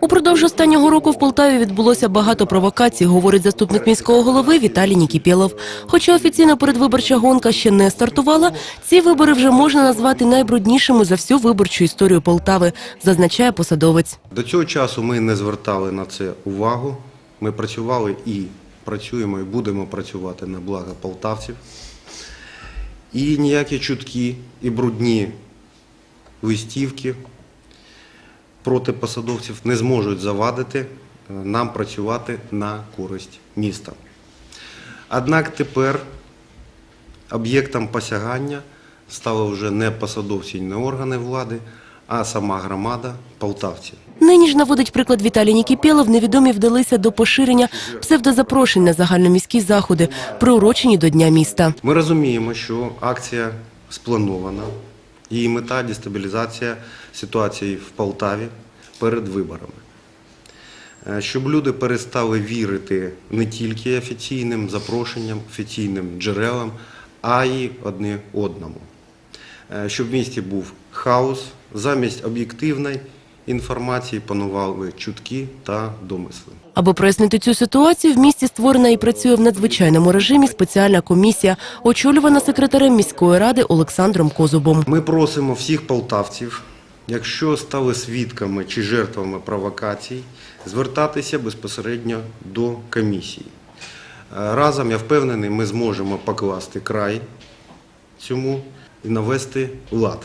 Упродовж останнього року в Полтаві відбулося багато провокацій, говорить заступник міського голови Віталій Нікіпєлов. Хоча офіційно передвиборча гонка ще не стартувала, ці вибори вже можна назвати найбруднішими за всю виборчу історію Полтави, зазначає посадовець. До цього часу ми не звертали на це увагу. Ми працювали і працюємо, і будемо працювати на благо полтавців. І ніякі чутки і брудні листівки проти посадовців не зможуть завадити е, нам працювати на користь міста. Однак тепер об'єктом посягання стали вже не посадовці не органи влади, а сама громада полтавців. Нині ж наводить приклад Віталій Нікіпєлов, невідомі вдалися до поширення псевдозапрошень на загальноміські заходи, приурочені до Дня міста. Ми розуміємо, що акція спланована. Її мета дестабілізація ситуації в Полтаві перед виборами. Е, Щоб люди перестали вірити не тільки офіційним запрошенням, офіційним джерелам, а й одне одному. Е, Щоб в місті був хаос, замість об'єктивної інформації панували чутки та домисли. Аби прояснити цю ситуацію, в місті створена і працює в надзвичайному режимі спеціальна комісія, очолювана секретарем міської ради Олександром Козубом. Ми просимо всіх полтавців, якщо стали свідками чи жертвами провокацій, звертатися безпосередньо до комісії. Е, Разом, я впевнений, ми зможемо покласти край цьому і навести лад.